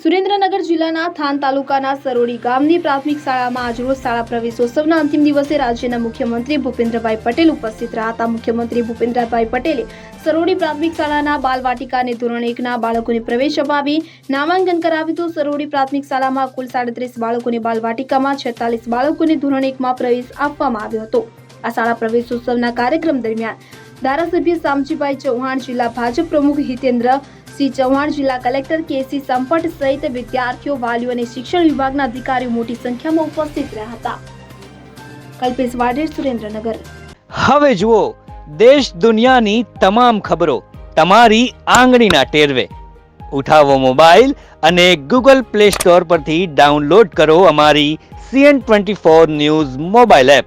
સુરેન્દ્રનગર જિલ્લાના થાન તાલુકાના સરોડી ગામની પ્રાથમિક શાળામાં આજરોજ શાળા પ્રવેશોત્સવના અંતિમ દિવસે રાજ્યના મુખ્યમંત્રી ભૂપેન્દ્રભાઈ પટેલ ઉપસ્થિત રહ્યા હતા. મુખ્યમંત્રી ભૂપેન્દ્રભાઈ પટેલે સરોડી પ્રાથમિક શાળાના બાલવાટિકા અને ધોરણ એકના બાળકોને પ્રવેશ અપાવી નામાંકન કરાવ્યું હતું. સરોડી પ્રાથમિક શાળામાં કુલ સાડત્રીસ બાળકોને બાલવાટિકામાં છેતાલીસ બાળકોને ધોરણ એકમાં પ્રવેશ આપવામાં આવ્યો હતો. આ શાળા પ્રવેશોત્સવના કાર્યક્રમ દરમિયાન ધારાસભ્ય શામજીભાઈ ચૌહાણ, જિલ્લા ભાજપ પ્રમુખ હિતેન્દ્ર સિંહ ચૌહાણ જિલ્લા કલેક્ટર કેસી સંપટ સહિત વિદ્યાર્થીઓ, વાલીઓ અને શિક્ષણ વિભાગના અધિકારીઓ મોટી સંખ્યામાં ઉપસ્થિત રહ્યા હતા. કલ્પેશ વાડેર સુરેન્દ્રનગર. હવે જુઓ, દેશ દુનિયાની તમામ ખબરો તમારી આંગળીના ટેરવે. ઉઠાવો મોબાઈલ અને ગૂગલ પ્લે સ્ટોર પરથી ડાઉનલોડ કરો અમારી CN twenty four news mobile app.